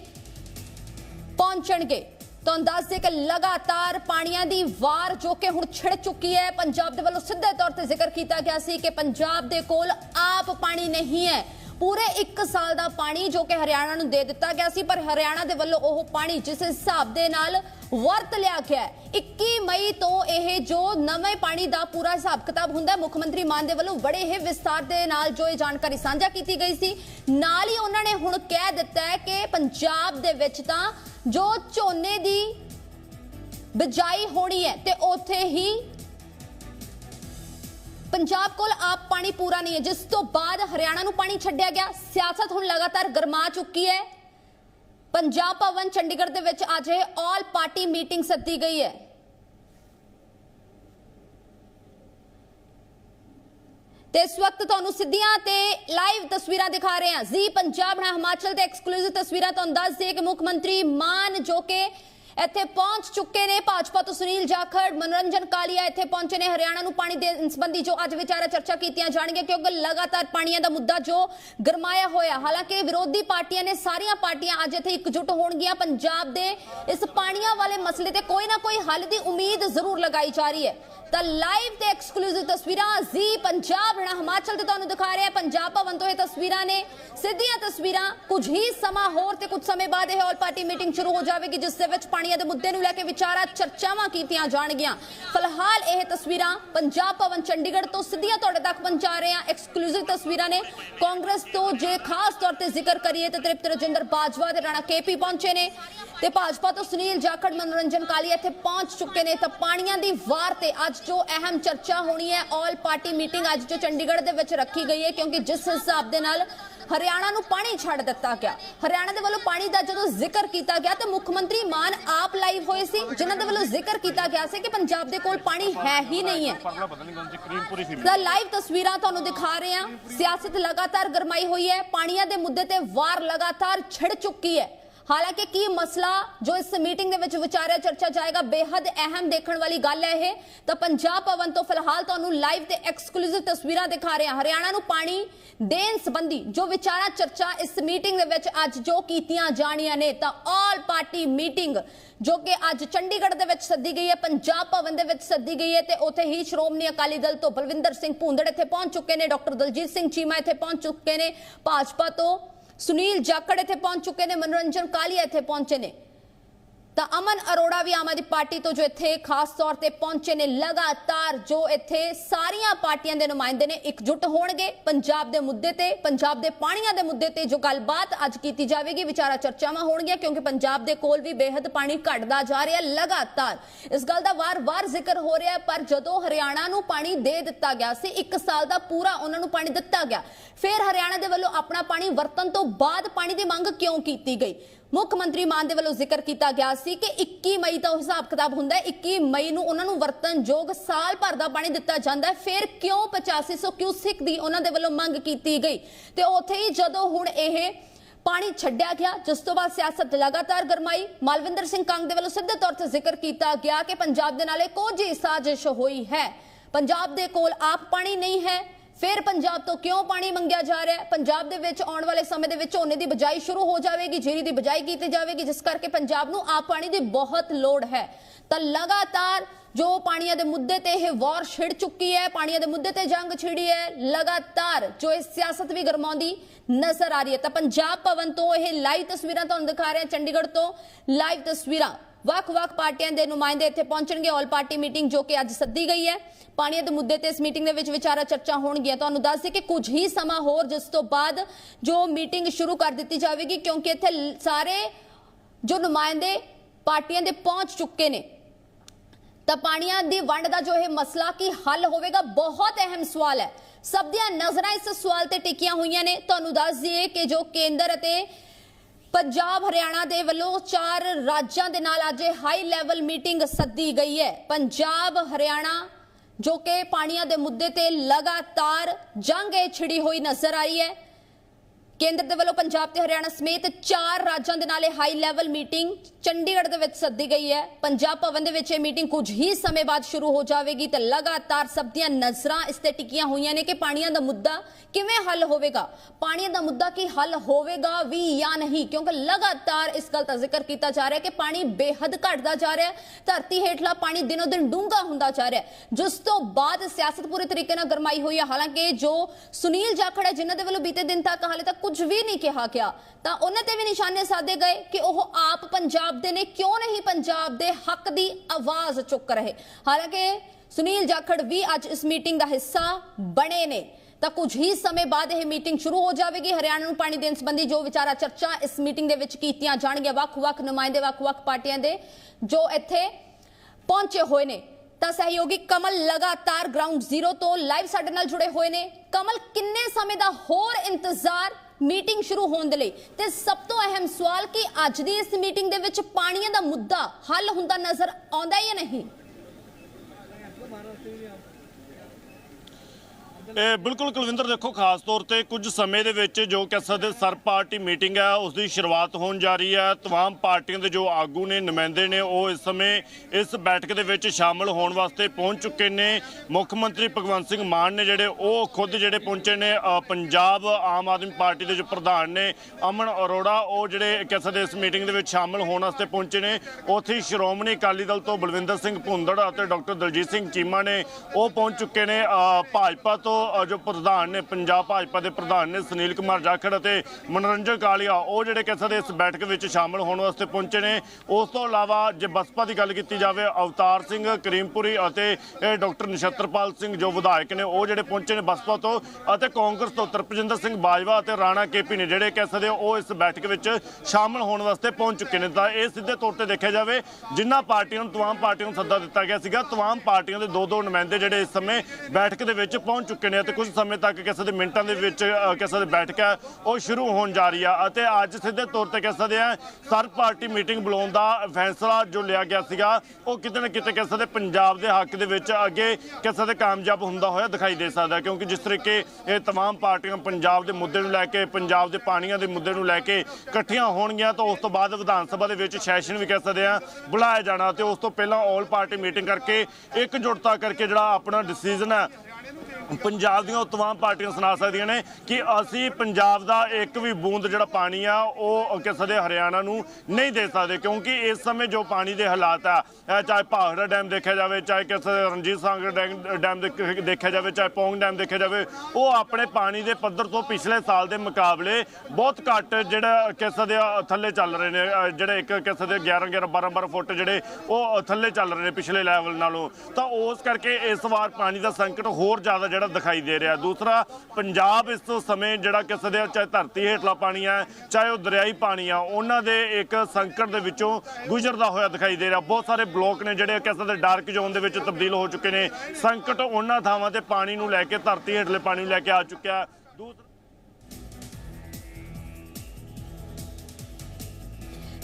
ਪਹੁੰਚਣਗੇ। ਤੁਹਾਨੂੰ ਦੱਸ ਦੇ ਕਿ ਲਗਾਤਾਰ ਪਾਣੀਆਂ ਦੀ ਵਾਰ ਜੋ ਕਿ ਹੁਣ ਛਿੜ ਚੁੱਕੀ ਹੈ, ਪੰਜਾਬ ਦੇ ਵੱਲੋਂ ਸਿੱਧੇ ਤੌਰ ਤੇ ਜ਼ਿਕਰ ਕੀਤਾ ਗਿਆ ਸੀ ਕਿ ਪੰਜਾਬ ਦੇ ਕੋਲ ਆਪ ਪਾਣੀ ਨਹੀਂ ਹੈ। ਪੂਰੇ 1 ਸਾਲ ਦਾ ਪਾਣੀ ਜੋ ਕਿ ਹਰਿਆਣਾ ਨੂੰ ਦੇ ਦਿੱਤਾ ਗਿਆ ਸੀ, ਪਰ ਹਰਿਆਣਾ ਦੇ ਵੱਲੋਂ ਉਹ ਪਾਣੀ ਜਿਸ ਹਿਸਾਬ ਦੇ ਨਾਲ ਵਰਤ ਲਿਆ ਗਿਆ ਹੈ। 21 ਮਈ ਤੋਂ ਇਹ ਜੋ ਨਵੇਂ ਪਾਣੀ ਦਾ ਪੂਰਾ ਹਿਸਾਬ ਕਿਤਾਬ ਹੁੰਦਾ ਮੁੱਖ ਮੰਤਰੀ ਮਾਨ ਦੇ ਵੱਲੋਂ ਬੜੇ ਹੀ ਵਿਸਤਾਰ ਦੇ ਨਾਲ ਜੋ ਇਹ ਜਾਣਕਾਰੀ ਸਾਂਝਾ ਕੀਤੀ ਗਈ ਸੀ। ਨਾਲ ਹੀ ਉਹਨਾਂ ਨੇ ਹੁਣ ਕਹਿ ਦਿੱਤਾ ਹੈ ਕਿ ਪੰਜਾਬ ਦੇ ਵਿੱਚ ਤਾਂ ਜੋ ਝੋਨੇ ਦੀ ਬਿਜਾਈ ਹੋਣੀ ਹੈ ਤੇ ਉੱਥੇ ਹੀ ਪੰਜਾਬ ਕੋਲ ਆਪ ਪਾਣੀ ਪੂਰਾ ਨਹੀਂ ਹੈ। ਜਿਸ ਤੋਂ ਬਾਅਦ ਹਰਿਆਣਾ ਨੂੰ ਪਾਣੀ ਛੱਡਿਆ ਗਿਆ। ਸਿਆਸਤ ਹੁਣ ਲਗਾਤਾਰ ਗਰਮਾ ਚੁੱਕੀ ਹੈ। ਪੰਜਾਬ ਭਵਨ ਚੰਡੀਗੜ੍ਹ ਦੇ ਵਿੱਚ ਅੱਜ ਇਹ ਆਲ ਪਾਰਟੀ ਮੀਟਿੰਗ ਸੱਦੀ ਗਈ ਹੈ। ਤੇ ਇਸ ਵਕਤ ਤੁਹਾਨੂੰ ਸਿੱਧੀਆਂ ਤੇ ਲਾਈਵ ਤਸਵੀਰਾਂ ਦਿਖਾ ਰਹੇ ਹਾਂ। ਜ਼ੀ ਪੰਜਾਬ ਹੈ ਹਿਮਾਚਲ ਤੇ ਐਕਸਕਲੂਸਿਵ ਤਸਵੀਰਾਂ ਤੁਹਾਨੂੰ ਦੱਸ ਦਈਏ ਕਿ ਮੁੱਖ ਮੰਤਰੀ ਮਾਨ ਜੋ ਕਿ ਇੱਥੇ ਪਹੁੰਚ ਚੁੱਕੇ ਨੇ ਭਾਜਪਾ ਤੋਂ ਸੁਨੀਲ ਜਾਖੜ, ਮਨੋਰੰਜਨ ਕਾਲੀਆ ਇੱਥੇ ਪਹੁੰਚੇ ਨੇ। ਹਰਿਆਣਾ ਨੂੰ ਪਾਣੀ ਦੇਣ ਸੰਬੰਧੀ ਜੋ ਅੱਜ ਵਿਚਾਰਾ ਚਰਚਾ ਕੀਤੀਆਂ ਜਾਣਗੀਆਂ, ਕਿਉਂਕਿ ਲਗਾਤਾਰ ਪਾਣੀਆਂ ਦਾ ਮੁੱਦਾ ਜੋ ਗਰਮਾਇਆ ਹੋਇਆ, ਹਾਲਾਂਕਿ ਵਿਰੋਧੀ ਪਾਰਟੀਆਂ ਨੇ ਸਾਰੀਆਂ ਪਾਰਟੀਆਂ ਅੱਜ ਇੱਥੇ ਇਕਜੁੱਟ ਹੋਣਗੀਆਂ। ਪੰਜਾਬ ਦੇ ਇਸ ਪਾਣੀਆਂ ਵਾਲੇ ਮਸਲੇ ਤੇ ਕੋਈ ਨਾ ਕੋਈ ਹੱਲ ਦੀ ਉਮੀਦ ਜ਼ਰੂਰ ਲਗਾਈ ਜਾ ਰਹੀ ਹੈ। ਤਾਂ ਲਾਈਵ ਤੇ ਐਕਸਕਲੂਸਿਵ ਤਸਵੀਰਾਂ, ਜ਼ੀ ਪੰਜਾਬ ਹਣਾ ਹਿਮਾਚਲ ਤੇ ਤੁਹਾਨੂੰ ਦਿਖਾ ਰਿਹਾ। ਪੰਜਾਬ ਭਵਨ ਤੋਂ ਇਹ ਤਸਵੀਰਾਂ ਨੇ। ਸਿੱਧੀਆਂ ਤਸਵੀਰਾਂ, ਕੁਝ ਹੀ ਸਮਾਂ ਹੋਰ ਤੇ ਕੁਝ ਸਮੇਂ ਬਾਅਦ ਇਹ ਆਲ ਪਾਰਟੀ ਮੀਟਿੰਗ ਸ਼ੁਰੂ ਹੋ ਜਾਵੇਗੀ, ਜਿਸ ਦੇ ਵਿੱਚ ਪਾਣੀ ਦੇ ਮੁੱਦੇ ਨੂੰ ਲੈ ਕੇ ਵਿਚਾਰਾ, ਚਰਚਾਵਾਂ ਕੀਤੀਆਂ ਜਾਣਗੀਆਂ। ਫਿਲਹਾਲ ਇਹ ਤਸਵੀਰਾਂ ਪੰਜਾਬ ਭਵਨ ਚੰਡੀਗੜ੍ਹ ਤੋਂ ਸਿੱਧੀਆਂ ਤੁਹਾਡੇ ਤੱਕ ਪਹੁੰਚਾ ਰਹੇ ਹਾਂ। ਐਕਸਕਲੂਸਿਵ ਤਸਵੀਰਾਂ ਨੇ ਕਾਂਗਰਸ ਤੋਂ ਜੇ ਖਾਸ ਤੌਰ ਤੇ ਜ਼ਿਕਰ ਕਰੀਏ ਤੇ ਤ੍ਰਿਪਤ ਰਜਿੰਦਰ ਬਾਜਵਾ ਤੇ ਰਾਣਾ ਕੇਪੀ ਪਹੁੰਚੇ ਨੇ ਤੇ ਭਾਜਪਾ ਤੋਂ ਸੁਨੀਲ ਜਾਖੜ, ਮਨੋਰੰਜਨ ਕਾਲੀ ਇੱਥੇ ਪਹੁੰਚ ਚੁੱਕੇ ਨੇ। ਤਾਂ ਪਾਣੀਆਂ ਦੀ ਵਾਰ ਤੇ ਅੱਜ ਜੋ ਅਹਿਮ ਚਰਚਾ ਹੋਣੀ ਹੈ ਆਲ ਪਾਰਟੀ ਮੀਟਿੰਗ ਅੱਜ ਜੋ ਚੰਡੀਗੜ੍ਹ ਦੇ ਵਿੱਚ ਰੱਖੀ ਗਈ ਹੈ, ਕਿਉਂਕਿ ਜਿਸ ਹਿਸਾਬ ਦੇ ਨਾਲ ਹਰਿਆਣਾ ਨੂੰ ਪਾਣੀ ਛੱਡ ਦਿੱਤਾ ਗਿਆ। ਹਰਿਆਣਾ ਦੇ ਵੱਲੋਂ ਪਾਣੀ ਦਾ ਜਦੋਂ ਜ਼ਿਕਰ ਕੀਤਾ ਗਿਆ ਤਾਂ ਮੁੱਖ ਮੰਤਰੀ ਮਾਨ ਆਪ ਲਾਈਵ ਹੋਏ ਸੀ, ਜਿਨ੍ਹਾਂ ਦੇ ਵੱਲੋਂ ਜ਼ਿਕਰ ਕੀਤਾ ਗਿਆ ਸੀ ਕਿ ਪੰਜਾਬ ਦੇ ਕੋਲ ਪਾਣੀ ਹੈ ਹੀ ਨਹੀਂ ਹੈ। ਪਰਲਾ ਲਾਈਵ ਤਸਵੀਰਾਂ ਤੁਹਾਨੂੰ ਦਿਖਾ ਰਹੇ ਹਾਂ। ਸਿਆਸਤ ਲਗਾਤਾਰ ਗਰਮਾਈ ਹੋਈ ਹੈ, ਪਾਣੀਆਂ ਦੇ ਮੁੱਦੇ ਤੇ ਵਾਰ ਲਗਾਤਾਰ ਛਿੜ ਚੁੱਕੀ ਹੈ। ਹਾਲਾਂਕਿ ਕੀ ਮਸਲਾ ਜੋ ਇਸ ਮੀਟਿੰਗ ਦੇ ਵਿੱਚ ਵਿਚਾਰਿਆ ਚਰਚਾ ਜਾਏਗਾ ਬੇहद ਅਹਿਮ ਦੇਖਣ ਵਾਲੀ ਗੱਲ ਹੈ ਇਹ। ਤਾਂ ਪੰਜਾਬ ਭਵਨ ਤੋਂ ਫਿਲਹਾਲ ਤੁਹਾਨੂੰ ਲਾਈਵ ਤੇ ਐਕਸਕਲੂਸਿਵ ਤਸਵੀਰਾਂ ਦਿਖਾ ਰਹੇ ਹਾਂ। ਹਰਿਆਣਾ ਨੂੰ ਪਾਣੀ ਦੇਣ ਸੰਬੰਧੀ ਜੋ ਵਿਚਾਰਾ ਚਰਚਾ ਇਸ ਮੀਟਿੰਗ ਦੇ ਵਿੱਚ ਅੱਜ ਜੋ ਕੀਤੀਆਂ ਜਾਣੀਆਂ ਨੇ, ਤਾਂ ਆਲ ਪਾਰਟੀ ਮੀਟਿੰਗ ਜੋ ਕਿ ਅੱਜ ਚੰਡੀਗੜ੍ਹ ਦੇ ਵਿੱਚ ਸੱਦੀ ਗਈ ਹੈ, ਪੰਜਾਬ ਭਵਨ ਦੇ ਵਿੱਚ ਸੱਦੀ ਗਈ ਹੈ ਤੇ ਉੱਥੇ ਹੀ ਸ਼੍ਰੋਮਣੀ ਅਕਾਲੀ ਦਲ ਤੋਂ ਬਲਵਿੰਦਰ ਸਿੰਘ ਭੂੰਦੜ ਇੱਥੇ ਪਹੁੰਚ ਚੁੱਕੇ ਨੇ। ਡਾਕਟਰ ਦਲਜੀਤ ਸਿੰਘ ਚੀਮਾ ਇੱਥੇ ਪਹੁੰਚ ਚੁੱਕੇ ਨੇ। ਭਾਜਪਾ ਤੋਂ ਸੁਨੀਲ ਜਾਖੜ ਇੱਥੇ ਪਹੁੰਚ ਚੁੱਕੇ ਨੇ ਮਨੋਰੰਜਨ ਕਾਲੀਆ ਇੱਥੇ ਪਹੁੰਚੇ ਨੇ। ਤਾਂ ਅਮਨ ਅਰੋੜਾ ਵੀ ਆਮ ਆਦਮੀ ਪਾਰਟੀ ਤੋਂ ਜੋ ਇੱਥੇ ਖਾਸ ਤੌਰ ਤੇ ਪਹੁੰਚੇ ਨੇ, ਲਗਾਤਾਰ ਜੋ ਇੱਥੇ ਸਾਰੀਆਂ ਪਾਰਟੀਆਂ ਦੇ ਨੁਮਾਇੰਦੇ ਨੇ ਇਕਜੁੱਟ ਹੋਣਗੇ। ਪੰਜਾਬ ਦੇ ਮੁੱਦੇ ਤੇ, ਪੰਜਾਬ ਦੇ ਪਾਣੀਆਂ ਦੇ ਮੁੱਦੇ ਤੇ ਜੋ ਗੱਲਬਾਤ ਅੱਜ ਕੀਤੀ ਜਾਵੇਗੀ, ਵਿਚਾਰਾ, ਚਰਚਾਵਾਂ ਹੋਣਗੀਆਂ, ਕਿਉਂਕਿ ਪੰਜਾਬ ਦੇ ਕੋਲ ਵੀ ਬੇਹੱਦ ਪਾਣੀ ਘਟਦਾ ਜਾ ਰਿਹਾ ਲਗਾਤਾਰ। ਇਸ ਗੱਲ ਦਾ ਵਾਰ-ਵਾਰ ਜ਼ਿਕਰ ਹੋ ਰਿਹਾ, ਪਰ ਜਦੋਂ ਹਰਿਆਣਾ ਨੂੰ ਪਾਣੀ ਦੇ ਦਿੱਤਾ ਗਿਆ ਸੀ 1 ਸਾਲ ਦਾ ਪੂਰਾ ਉਹਨਾਂ ਨੂੰ ਪਾਣੀ ਦਿੱਤਾ ਗਿਆ। ਫਿਰ ਹਰਿਆਣਾ ਦੇ ਵੱਲੋਂ ਆਪਣਾ ਪਾਣੀ ਵਰਤਣ ਤੋਂ ਬਾਅਦ ਪਾਣੀ ਦੀ ਮੰਗ ਕਿਉਂ ਕੀਤੀ ਗਈ? ਮੁੱਖ ਮੰਤਰੀ ਮਾਨ ਦੇ ਵੱਲੋਂ ਜ਼ਿਕਰ ਕੀਤਾ ਗਿਆ ਸੀ ਕਿ 21 ਮਈ ਦਾ ਹਿਸਾਬ ਕਿਤਾਬ ਹੁੰਦਾ ਹੈ। 21 ਮਈ ਨੂੰ ਉਹਨਾਂ ਨੂੰ ਵਰਤਨਯੋਗ ਸਾਲ ਭਰ ਦਾ ਪਾਣੀ ਦਿੱਤਾ ਜਾਂਦਾ ਹੈ। ਫਿਰ ਕਿਉਂ 8500 ਕਿਊਸਿਕ ਦੀ ਉਹਨਾਂ ਦੇ ਵੱਲੋਂ ਮੰਗ ਕੀਤੀ ਗਈ? ਤੇ ਉੱਥੇ ਹੀ ਜਦੋਂ ਹੁਣ ਇਹ ਪਾਣੀ ਛੱਡਿਆ ਗਿਆ, ਜਿਸ ਤੋਂ ਬਾਅਦ ਸਿਆਸਤ ਲਗਾਤਾਰ ਗਰਮਾਈ, ਮਾਲਵਿੰਦਰ ਸਿੰਘ ਕੰਗ ਦੇ ਵੱਲੋਂ ਸਿੱਧੇ ਤੌਰ ਤੇ ਜ਼ਿਕਰ ਕੀਤਾ ਗਿਆ ਕਿ ਪੰਜਾਬ ਦੇ ਨਾਲ ਇਹ ਕੋਝੀ ਸਾਜ਼ਿਸ਼ ਹੋਈ ਹੈ। ਪੰਜਾਬ ਦੇ ਕੋਲ ਆਪ ਪਾਣੀ ਨਹੀਂ ਹੈ। ਫਿਰ ਪੰਜਾਬ ਤੋਂ ਕਿਉਂ ਪਾਣੀ ਮੰਗਿਆ ਜਾ ਰਿਹਾ ਹੈ? ਪੰਜਾਬ ਦੇ ਵਿੱਚ ਆਉਣ ਵਾਲੇ ਸਮੇਂ ਦੇ ਵਿੱਚ ਝੋਨੇ ਦੀ ਬਿਜਾਈ ਸ਼ੁਰੂ ਹੋ ਜਾਵੇਗੀ, ਜੀਰੀ ਦੀ ਬਿਜਾਈ ਕੀਤੀ ਜਾਵੇਗੀ, ਜਿਸ ਕਰਕੇ ਪੰਜਾਬ ਨੂੰ ਆਪ ਪਾਣੀ ਦੀ ਬਹੁਤ ਲੋੜ ਹੈ। ਤਾਂ ਲਗਾਤਾਰ ਜੋ ਪਾਣੀਆਂ ਦੇ ਮੁੱਦੇ ਤੇ ਇਹ ਵਾਰ ਛਿੜ ਚੁੱਕੀ ਹੈ, ਪਾਣੀਆਂ ਦੇ ਮੁੱਦੇ ਤੇ ਜੰਗ ਛਿੜੀ ਹੈ, ਲਗਾਤਾਰ ਜੋ ਇਹ ਸਿਆਸਤ ਵੀ ਗਰਮਾਉਂਦੀ ਨਜ਼ਰ ਆ ਰਹੀ ਹੈ। ਤਾਂ ਪੰਜਾਬ ਭਵਨ ਤੋਂ ਇਹ ਲਾਈਵ ਤਸਵੀਰਾਂ ਤੁਹਾਨੂੰ ਦਿਖਾ ਰਹੇ ਹਾਂ ਚੰਡੀਗੜ੍ਹ ਤੋਂ ਲਾਈਵ ਤਸਵੀਰਾਂ। ਵੱਖ-ਵੱਖ ਪਾਰਟੀਆਂ ਦੇ ਨੁਮਾਇੰਦੇ ਇੱਥੇ ਪਹੁੰਚਣਗੇ। ਆਲ ਪਾਰਟੀ ਮੀਟਿੰਗ ਜੋ ਕਿ ਅੱਜ ਸੱਦੀ ਗਈ ਹੈ। ਪਾਣੀ ਦੇ ਮੁੱਦੇ ਤੇ ਇਸ ਮੀਟਿੰਗ ਦੇ ਵਿੱਚ ਵਿਚਾਰਾ, ਚਰਚਾ ਹੋਣਗੀਆਂ। ਤੁਹਾਨੂੰ ਦੱਸ ਦੇ ਕਿ ਕੁਝ ਹੀ ਸਮਾਂ ਹੋਰ, ਜਿਸ ਤੋਂ ਬਾਅਦ ਜੋ ਮੀਟਿੰਗ ਸ਼ੁਰੂ ਕਰ ਦਿੱਤੀ ਜਾਵੇਗੀ, ਕਿਉਂਕਿ ਇੱਥੇ ਸਾਰੇ ਜੋ ਨੁਮਾਇੰਦੇ ਪਾਰਟੀਆਂ ਦੇ ਪਹੁੰਚ ਚੁੱਕੇ ਨੇ। ਤਾਂ ਪਾਣੀਆਂ ਦੀ ਵੰਡ ਦਾ ਜੋ ਇਹ ਮਸਲਾ ਕੀ ਹੱਲ ਹੋਵੇਗਾ, ਬਹੁਤ ਅਹਿਮ ਸਵਾਲ ਹੈ। ਸਭ ਦੀਆਂ ਨਜ਼ਰਾਂ ਇਸ ਸਵਾਲ ਤੇ ਟਿਕੀਆਂ ਹੋਈਆਂ ਨੇ। ਤੁਹਾਨੂੰ ਦੱਸ ਦਈਏ ਕਿ ਜੋ ਕੇਂਦਰ ਅਤੇ ਪੰਜਾਬ ਹਰਿਆਣਾ ਦੇ ਵੱਲੋਂ ਚਾਰ ਰਾਜਾਂ ਦੇ ਨਾਲ ਅੱਜ ਹਾਈ ਲੈਵਲ ਮੀਟਿੰਗ ਸੱਦੀ ਗਈ ਹੈ। ਪੰਜਾਬ, ਹਰਿਆਣਾ, ਜੋ ਕਿ ਪਾਣੀਆਂ ਦੇ ਮੁੱਦੇ ਤੇ ਲਗਾਤਾਰ ਜੰਗ ਇਹ ਛਿੜੀ ਹੋਈ ਨਜ਼ਰ ਆਈ ਹੈ। ਕੇਂਦਰ ਦੇ ਵੱਲੋਂ ਪੰਜਾਬ ਤੇ ਹਰਿਆਣਾ ਸਮੇਤ ਚਾਰ ਰਾਜਾਂ ਦੇ ਨਾਲ ਇਹ ਹਾਈ ਲੈਵਲ ਮੀਟਿੰਗ ਚੰਡੀਗੜ੍ਹ ਦੇ ਵਿੱਚ ਸੱਦੀ ਗਈ ਹੈ। ਪੰਜਾਬ ਭਵਨ ਦੇ ਵਿੱਚ ਇਹ ਮੀਟਿੰਗ ਕੁਝ ਹੀ ਸਮੇਂ ਬਾਅਦ ਸ਼ੁਰੂ ਹੋ ਜਾਵੇਗੀ ਤੇ ਲਗਾਤਾਰ ਸਭ ਦੀਆਂ ਨਜ਼ਰਾਂ ਇਸ ਤੇ ਟਿਕੀਆਂ ਹੋਈਆਂ ਨੇ ਕਿ ਪਾਣੀਆਂ ਦਾ ਮੁੱਦਾ ਕਿਵੇਂ ਹੱਲ ਹੋਵੇਗਾ? ਪਾਣੀ ਦਾ ਮੁੱਦਾ ਕੀ ਹੱਲ ਹੋਵੇਗਾ ਵੀ ਜਾਂ ਨਹੀਂ? ਕਿਉਂਕਿ ਲਗਾਤਾਰ ਇਸ ਗੱਲ ਦਾ ਜ਼ਿਕਰ ਕੀਤਾ ਜਾ ਰਿਹਾ ਹੈ ਕਿ ਪਾਣੀ ਬੇਹੱਦ ਘਟਦਾ ਜਾ ਰਿਹਾ ਹੈ। ਧਰਤੀ ਹੇਠਲਾ ਪਾਣੀ ਦਿਨੋ ਦਿਨ ਡੂੰਘਾ ਹੁੰਦਾ ਜਾ ਰਿਹਾ ਹੈ। ਜਿਸ ਤੋਂ ਬਾਅਦ ਸਿਆਸਤ ਪੂਰੇ ਤਰੀਕੇ ਨਾਲ ਗਰਮਾਈ ਹੋਈ ਹੈ। ਹਾਲਾਂਕਿ ਜੋ ਸੁਨੀਲ ਜਾਖੜ ਹੈ, ਜਿਨ੍ਹਾਂ ਦੇ ਵੱਲੋਂ ਬੀਤੇ ਦਿਨ ਤੱਕ ਹਾਲੇ ਤੱਕ ਕੁਝ ਵੀ ਨਹੀਂ ਕਿਹਾ ਗਿਆ। ਤਾਂ ਉਹਨਾਂ ਤੇ ਵੀ ਨਿਸ਼ਾਨੇ ਸਾਧੇ ਗਏ ਕਿ ਉਹ ਆਪ ਪੰਜਾਬ ਦੇ ਨੇ, ਕਿਉਂ ਨਹੀਂ ਪੰਜਾਬ ਦੇ ਹੱਕ ਦੀ ਆਵਾਜ਼ ਚੁੱਕ ਰਹੇ। ਹਾਲਾਂਕਿ ਸੁਨੀਲ ਜਾਖੜ ਵੀ ਅੱਜ ਇਸ ਮੀਟਿੰਗ ਦਾ ਹਿੱਸਾ ਬਣੇ ਨੇ। ਤਾਂ ਕੁਝ ਹੀ ਸਮੇਂ ਬਾਅਦ ਇਹ ਮੀਟਿੰਗ ਸ਼ੁਰੂ ਹੋ ਜਾਵੇਗੀ। ਹਰਿਆਣਾ ਨੂੰ ਪਾਣੀ ਦੇਣ ਸੰਬੰਧੀ ਜੋ ਵਿਚਾਰਾ, ਚਰਚਾ ਇਸ ਮੀਟਿੰਗ ਦੇ ਵਿੱਚ ਕੀਤੀਆਂ ਜਾਣਗੀਆਂ ਵੱਖ-ਵੱਖ ਨੁਮਾਇੰਦੇ, ਵੱਖ-ਵੱਖ ਪਾਰਟੀਆਂ ਦੇ ਜੋ ਇੱਥੇ ਪਹੁੰਚੇ ਹੋਏ ਨੇ। ਤਾਂ ਸਹਿਯੋਗੀ ਕਮਲ ਲਗਾਤਾਰ ਗਰਾਊਂਡ ਜ਼ੀਰੋ ਤੋਂ ਲਾਈਵ ਸਾਡੇ ਨਾਲ ਜੁੜੇ ਹੋਏ ਨੇ। ਕਮਲ, ਕਿੰਨੇ ਸਮੇਂ ਦਾ ਹੋਰ ਇੰਤਜ਼ਾਰ ਮੀਟਿੰਗ ਸ਼ੁਰੂ ਹੋਣ ਦੇ ਲਈ। ਤੇ ਸਭ ਤੋਂ ਅਹਿਮ ਸਵਾਲ ਕਿ ਅੱਜ ਦੀ ਇਸ ਮੀਟਿੰਗ ਦੇ ਵਿੱਚ ਪਾਣੀਆਂ ਦਾ ਮੁੱਦਾ ਹੱਲ ਹੁੰਦਾ ਨਜ਼ਰ ਆਉਂਦਾ ਜਾਂ ਨਹੀਂ? ਇਹ ਬਿਲਕੁਲ ਕੁਲਵਿੰਦਰ ਦੇਖੋ ਖਾਸ ਤੌਰ ਤੇ ਕੁਝ ਸਮੇਂ ਦੇ ਵਿੱਚ ਜੋ ਕਿ ਸਕਦੇ ਸਰ ਪਾਰਟੀ ਮੀਟਿੰਗ ਹੈ ਉਸ ਦੀ ਸ਼ੁਰੂਆਤ ਹੋਣ ਜਾ ਰਹੀ ਹੈ तमाम ਪਾਰਟੀਆਂ ਦੇ ਜੋ ਆਗੂ ਨੇ ਨੁਮਾਇੰਦੇ ਨੇ ਉਹ ਇਸ ਸਮੇਂ ਇਸ ਬੈਠਕ ਦੇ ਵਿੱਚ ਸ਼ਾਮਲ ਹੋਣ ਵਾਸਤੇ ਪਹੁੰਚ ਚੁੱਕੇ ਨੇ ਮੁੱਖ ਮੰਤਰੀ ਭਗਵੰਤ ਸਿੰਘ ਮਾਨ ਨੇ ਜਿਹੜੇ ਉਹ ਖੁਦ ਜਿਹੜੇ ਪਹੁੰਚੇ ਨੇ ਅ, ਪੰਜਾਬ ਆਮ ਆਦਮੀ ਪਾਰਟੀ ਦੇ ਜੋ ਪ੍ਰਧਾਨ ਨੇ ਅਮਨ ਅਰੋੜਾ ਉਹ ਜਿਹੜੇ ਕਹਿ ਸਕਦੇ ਇਸ ਮੀਟਿੰਗ ਦੇ ਵਿੱਚ ਸ਼ਾਮਲ ਹੋਣ ਵਾਸਤੇ ਪਹੁੰਚੇ ਨੇ ਉੱਥੇ ਹੀ ਸ਼੍ਰੋਮਣੀ ਅਕਾਲੀ ਦਲ ਤੋਂ ਬਲਵਿੰਦਰ ਸਿੰਘ ਭੁੰਦੜ ਅਤੇ ਡਾਕਟਰ ਦਲਜੀਤ ਸਿੰਘ ਚੀਮਾ ਨੇ ਉਹ ਪਹੁੰਚ ਚੁੱਕੇ ਨੇ ਅ, ਭਾਜਪਾ ਤੋਂ ਅ, ਜੋ ਪ੍ਰਧਾਨ ਨੇ, ਪੰਜਾਬ ਭਾਜਪਾ ਦੇ ਪ੍ਰਧਾਨ ਨੇ ਸੁਨੀਲ ਕੁਮਾਰ ਜਾਖੜ ਅਤੇ ਮਨੋਰੰਜਨ ਕਾਲੀਆ, ਉਹ ਜਿਹੜੇ ਕਹਿ ਸਕਦੇ ਇਸ ਬੈਠਕ ਵਿੱਚ ਸ਼ਾਮਲ ਹੋਣ ਵਾਸਤੇ ਪਹੁੰਚੇ ਨੇ, ਉਸ ਤੋਂ ਇਲਾਵਾ ਜੇ ਬਸਪਾ ਦੀ ਗੱਲ ਕੀਤੀ ਜਾਵੇ, ਅਵਤਾਰ ਸਿੰਘ ਕਰੀਮਪੁਰੀ ਅਤੇ ਇਹ ਡਾਕਟਰ ਨਛੱਤਰਪਾਲ ਸਿੰਘ ਜੋ ਵਿਧਾਇਕ ਨੇ, ਉਹ ਜਿਹੜੇ ਪਹੁੰਚੇ ਨੇ ਬਸਪਾ ਤੋਂ ਅਤੇ ਕਾਂਗਰਸ ਤੋਂ ਤਰਪਜਿੰਦਰ ਸਿੰਘ ਬਾਜਵਾ ਅਤੇ ਰਾਣਾ ਕੇਪੀ ਨੇ ਜਿਹੜੇ ਕਹਿ ਸਕਦੇ ਉਹ ਇਸ ਬੈਠਕ ਵਿੱਚ ਸ਼ਾਮਲ ਹੋਣ ਵਾਸਤੇ ਪਹੁੰਚ ਚੁੱਕੇ ਨੇ। ਤਾਂ ਇਹ ਸਿੱਧੇ ਤੌਰ ਤੇ ਦੇਖਿਆ ਜਾਵੇ, ਜਿਨ੍ਹਾਂ ਪਾਰਟੀਆਂ ਨੂੰ, ਤਮਾਮ ਪਾਰਟੀਆਂ ਨੂੰ ਸੱਦਾ ਦਿੱਤਾ ਗਿਆ ਸੀਗਾ, ਤਮਾਮ ਪਾਰਟੀਆਂ ਦੇ ਦੋ ਦੋ ਨੁਮਾਇੰਦੇ ਜਿਹੜੇ ਇਸ ਸਮੇਂ ਬੈਠਕ ਦੇ ਵਿੱਚ ਪਹੁੰਚ ਚੁੱਕੇ ਨੇ ਅਤੇ ਕੁਝ ਸਮੇਂ ਤੱਕ ਕਿਸੇ ਦੇ ਮਿੰਟਾਂ ਦੇ ਵਿੱਚ ਅ, ਕਿਸੇ ਦੇ ਬੈਠਕ ਹੈ ਉਹ ਸ਼ੁਰੂ ਹੋਣ ਜਾ ਰਹੀ ਆ ਅਤੇ ਅੱਜ ਸਿੱਧੇ ਤੌਰ ਤੇ ਕਹਿ ਸਕਦੇ ਆ ਸਰ ਪਾਰਟੀ ਮੀਟਿੰਗ ਬੁਲਾਉਣ ਦਾ ਫੈਸਲਾ ਜੋ ਲਿਆ ਗਿਆ ਸੀਗਾ ਉਹ ਕਿਤੇ ਨਾ ਕਿਤੇ ਕਹਿ ਸਕਦੇ ਪੰਜਾਬ ਦੇ ਹੱਕ ਦੇ ਵਿੱਚ ਅੱਗੇ ਕਹਿ ਸਕਦੇ ਕਾਮਯਾਬ ਹੁੰਦਾ ਹੋਇਆ ਦਿਖਾਈ ਦੇ ਸਕਦਾ ਕਿਉਂਕਿ ਜਿਸ ਤਰੀਕੇ ਇਹ तमाम ਪਾਰਟੀਆਂ ਪੰਜਾਬ ਦੇ ਮੁੱਦੇ ਨੂੰ ਲੈ ਕੇ ਪੰਜਾਬ ਦੇ ਪਾਣੀਆਂ ਦੇ ਮੁੱਦੇ ਨੂੰ ਲੈ ਕੇ ਇਕੱਠੀਆਂ ਹੋਣਗੀਆਂ ਤਾਂ ਉਸ ਤੋਂ ਬਾਅਦ ਵਿਧਾਨ ਸਭਾ ਦੇ ਵਿੱਚ ਸੈਸ਼ਨ ਵੀ ਕਹਿ ਸਕਦੇ ਆ ਬੁਲਾਇਆ ਜਾਣਾ ਤੇ ਉਸ ਤੋਂ ਪਹਿਲਾਂ ਆਲ ਪਾਰਟੀ ਮੀਟਿੰਗ ਕਰਕੇ ਇਕਜੁੱਟਤਾ ਕਰਕੇ ਜਿਹੜਾ ਆਪਣਾ ਡਿਸੀਜਨ ਹੈ ਪੰਜਾਬ ਦੀਆਂ ਉਹ ਤਮਾਮ ਪਾਰਟੀਆਂ ਸੁਣਾ ਸਕਦੀਆਂ ਨੇ ਕਿ ਅਸੀਂ ਪੰਜਾਬ ਦਾ ਇੱਕ ਵੀ ਬੂੰਦ ਜਿਹੜਾ ਪਾਣੀ ਆ, ਉਹ ਕਿਸੇ ਦੇ ਹਰਿਆਣਾ ਨੂੰ ਨਹੀਂ ਦੇ ਸਕਦੇ, ਕਿਉਂਕਿ ਇਸ ਸਮੇਂ ਜੋ ਪਾਣੀ ਦੇ ਹਾਲਾਤ ਆ ਚਾਹੇ ਭਾਖੜਾ ਡੈਮ ਦੇਖਿਆ ਜਾਵੇ, ਚਾਹੇ ਕਿਸੇ ਰਣਜੀਤ ਸਾਗਰ ਡੈਮ ਡੈਮ ਦੇਖਿਆ ਜਾਵੇ, ਚਾਹੇ ਪੌਂਗ ਡੈਮ ਦੇਖਿਆ ਜਾਵੇ, ਉਹ ਆਪਣੇ ਪਾਣੀ ਦੇ ਪੱਧਰ ਤੋਂ ਪਿਛਲੇ ਸਾਲ ਦੇ ਮੁਕਾਬਲੇ ਬਹੁਤ ਘੱਟ ਜਿਹੜਾ ਕਿਸੇ ਦੇ ਥੱਲੇ ਚੱਲ ਰਹੇ ਨੇ ਜਿਹੜੇ ਇੱਕ ਕਿਸੇ ਦੇ 11 11 12 12 ਫੁੱਟ ਜਿਹੜੇ ਉਹ ਥੱਲੇ ਚੱਲ ਰਹੇ ਨੇ ਪਿਛਲੇ ਲੈਵਲ ਨਾਲੋਂ। ਤਾਂ ਉਸ ਕਰਕੇ ਇਸ ਵਾਰ ਪਾਣੀ ਦਾ ਸੰਕਟ ਹੋਰ ਜ਼ਿਆਦਾ ਜਿਹੜਾ ਦਿਖਾਈ ਦੇ ਰਿਹਾ। ਦੂਸਰਾ, ਪੰਜਾਬ ਇਸ ਸਮੇਂ ਜਿਹੜਾ ਕਿਸੇ ਦੇ ਚਾਹੇ ਧਰਤੀ ਹੇਠਲਾ ਪਾਣੀ ਹੈ, ਚਾਹੇ ਉਹ ਦਰਿਆਈ ਪਾਣੀ ਆ, ਉਹਨਾਂ ਦੇ ਇੱਕ ਸੰਕਟ ਦੇ ਵਿੱਚੋਂ ਗੁਜ਼ਰਦਾ ਹੋਇਆ ਦਿਖਾਈ ਦੇ ਰਿਹਾ। ਬਹੁਤ ਸਾਰੇ ਬਲੋਕ ਨੇ ਜਿਹੜੇ ਕਿਸੇ ਦੇ ਡਾਰਕ ਜ਼ੋਨ ਦੇ ਵਿੱਚ ਤਬਦੀਲ ਹੋ ਚੁੱਕੇ ਨੇ। ਸੰਕਟ ਉਹਨਾਂ ਥਾਵਾਂ ਤੇ ਪਾਣੀ ਨੂੰ ਲੈ ਕੇ, ਧਰਤੀ ਹੇਠਲੇ ਪਾਣੀ ਨੂੰ ਲੈ ਕੇ ਆ ਚੁੱਕਿਆ। ਦੂਸਰਾ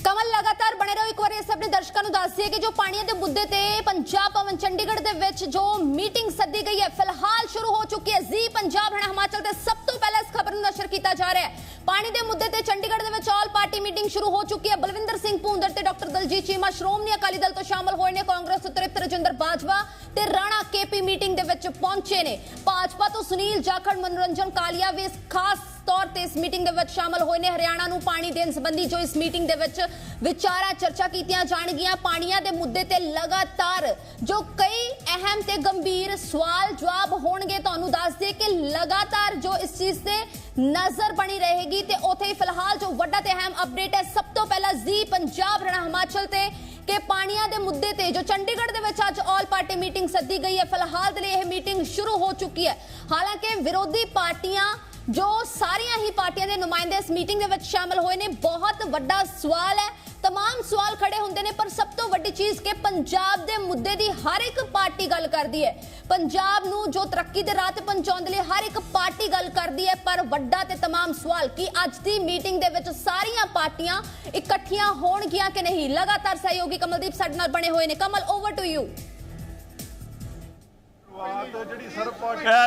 ਕਮਲ ਲਗਾਤਾਰ ਬਣੇ ਰਹੋ। ਇੱਕ ਵਾਰੀ ਇਸ ਆਪਣੇ ਦਰਸ਼ਕਾਂ ਨੂੰ ਦੱਸ ਦਈਏ ਕਿ ਜੋ ਪਾਣੀਆਂ ਦੇ ਮੁੱਦੇ ਤੇ ਪੰਜਾਬ ਭਵਨ ਚੰਡੀਗੜ੍ਹ ਦੇ ਵਿੱਚ ਜੋ ਮੀਟਿੰਗ ਸੱਦੀ ਗਈ ਹੈ, ਫਿਲਹਾਲ ਸ਼ੁਰੂ ਹੋ ਚੁੱਕੀ ਹੈ। ਜ਼ੀ ਪੰਜਾਬ ਹਰਿਆਣਾ ਹਿਮਾਚਲ ਤੇ ਸਭ ਤੋਂ ਪਹਿਲਾਂ ਇਸ ਖਬਰ ਨੂੰ ਨਸ਼ਰ ਕੀਤਾ ਜਾ ਰਿਹਾ ਹੈ। ਪਾਣੀ ਦੇ ਮੁੱਦੇ ਤੇ ਚੰਡੀਗੜ੍ਹ ਦੇ ਵਿੱਚ ਆਲ ਪਾਰਟੀ ਮੀਟਿੰਗ ਸ਼ੁਰੂ ਹੋ ਚੁੱਕੀ ਹੈ। ਬਲਵਿੰਦਰ ਸਿੰਘ ਭੂੰਦੜ ਤੇ ਡਾਕਟਰ ਦਲਜੀਤ ਚੀਮਾ ਸ਼੍ਰੋਮਣੀ ਅਕਾਲੀ ਦਲ ਤੋਂ ਸ਼ਾਮਲ ਹੋਏ ਨੇ। ਕਾਂਗਰਸ ਤੋਂ ਤ੍ਰਿਪਤ ਰਜਿੰਦਰ ਬਾਜਵਾ ਤੇ ਰਾਣਾ ਕੇਪੀ ਮੀਟਿੰਗ ਦੇ ਵਿੱਚ ਪਹੁੰਚੇ ਨੇ। ਭਾਜਪਾ ਤੋਂ ਸੁਨੀਲ ਜਾਖੜ, ਮਨੋਰੰਜਨ ਕਾਲੀਆ ਵੀ ਇਸ ਖਾਸ ਤੌਰ ਤੇ ਇਸ ਮੀਟਿੰਗ ਦੇ ਵਿੱਚ ਸ਼ਾਮਲ ਹੋਏ ਨੇ। ਹਰਿਆਣਾ ਨੂੰ ਪਾਣੀ ਦੇਣ ਸੰਬੰਧੀ ਜੋ ਇਸ ਮੀਟਿੰਗ ਦੇ ਵਿੱਚ ਵਿਚਾਰਾਂ, ਚਰਚਾ ਕੀਤੀਆਂ ਜਾਣਗੀਆਂ। ਪਾਣੀਆਂ ਦੇ ਮੁੱਦੇ ਤੇ ਲਗਾਤਾਰ ਜੋ ਕਈ ਅਹਿਮ ਤੇ ਗੰਭੀਰ ਸਵਾਲ ਜਵਾਬ ਹੋਣਗੇ, ਤੁਹਾਨੂੰ ਦੱਸ ਦਈਏ ਕਿ ਲਗਾਤਾਰ ਜੋ ਇਸ ਚੀਜ਼ ਤੇ ਨਜ਼ਰ ਬਣੀ ਰਹੇਗੀ ਤੇ ਉਥੇ ਹੀ ਫਿਲਹਾਲ ਜੋ ਵੱਡਾ ਤੇ ਅਹਿਮ ਅਪਡੇਟ ਹੈ, ਸਭ ਤੋਂ ਪਹਿਲਾਂ ਜ਼ੀ ਪੰਜਾਬ ਹਰਿਆਣਾ ਹਿਮਾਚਲ ਤੇ ਕਿ ਪਾਣੀਆਂ ਦੇ ਮੁੱਦੇ ਤੇ ਜੋ ਚੰਡੀਗੜ੍ਹ ਦੇ ਵਿੱਚ ਅੱਜ ਆਲ ਪਾਰਟੀ ਮੀਟਿੰਗ ਸੱਦੀ ਗਈ ਹੈ, ਫਿਲਹਾਲ ਦੇ ਲਈ ਇਹ ਮੀਟਿੰਗ ਸ਼ੁਰੂ ਹੋ ਚੁੱਕੀ ਹੈ। ਹਾਲਾਂਕਿ ਵਿਰੋਧੀ ਪਾਰਟੀਆਂ ਜੋ ਸਾਰੀਆਂ ਹੀ ਪਾਰਟੀਆਂ ਦੇ ਨੁਮਾਇੰਦੇ ਇਸ ਮੀਟਿੰਗ ਦੇ ਵਿੱਚ ਸ਼ਾਮਲ ਹੋਏ ਨੇ, ਬਹੁਤ ਵੱਡਾ ਸਵਾਲ ਹੈ तमाम ਸਵਾਲ ਖੜੇ ਹੁੰਦੇ ਨੇ ਪਰ ਸਭ ਤੋਂ ਵੱਡੀ ਚੀਜ਼ ਕਿ ਪੰਜਾਬ ਦੇ ਮੁੱਦੇ ਦੀ ਹਰ ਇੱਕ ਪਾਰਟੀ ਗੱਲ ਕਰਦੀ ਹੈ ਪੰਜਾਬ ਨੂੰ ਜੋ ਤਰੱਕੀ ਦੇ ਰਾਹ ਤੇ ਪਹੁੰਚਾਉਣ ਦੇ ਲਈ ਹਰ ਇੱਕ ਪਾਰਟੀ ਗੱਲ ਕਰਦੀ ਹੈ ਪਰ ਵੱਡਾ ਤੇ तमाम ਸਵਾਲ ਕਿ ਅੱਜ ਦੀ ਮੀਟਿੰਗ ਦੇ ਵਿੱਚ ਸਾਰੀਆਂ ਪਾਰਟੀਆਂ ਇਕੱਠੀਆਂ ਹੋਣਗੀਆਂ ਕਿ ਨਹੀਂ ਲਗਾਤਾਰ ਸਹਿਯੋਗੀ ਕਮਲਦੀਪ ਸਾਡੇ ਨਾਲ ਬਣੇ ਹੋਏ ਨੇ ਕਮਲ ਓਵਰ ਟੂ ਯੂ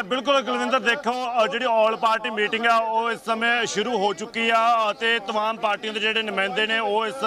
ਬਿਲਕੁਲ ਕੁਲਵਿੰਦਰ ਦੇਖੋ ਅ, ਜਿਹੜੀ ਆਲ ਪਾਰਟੀ ਮੀਟਿੰਗ ਆ ਉਹ ਇਸ ਸਮੇਂ ਸ਼ੁਰੂ ਹੋ ਚੁੱਕੀ ਆ ਅਤੇ तमाम ਪਾਰਟੀਆਂ ਦੇ ਜਿਹੜੇ ਨੁਮਾਇੰਦੇ ਨੇ ਉਹ ਇਸ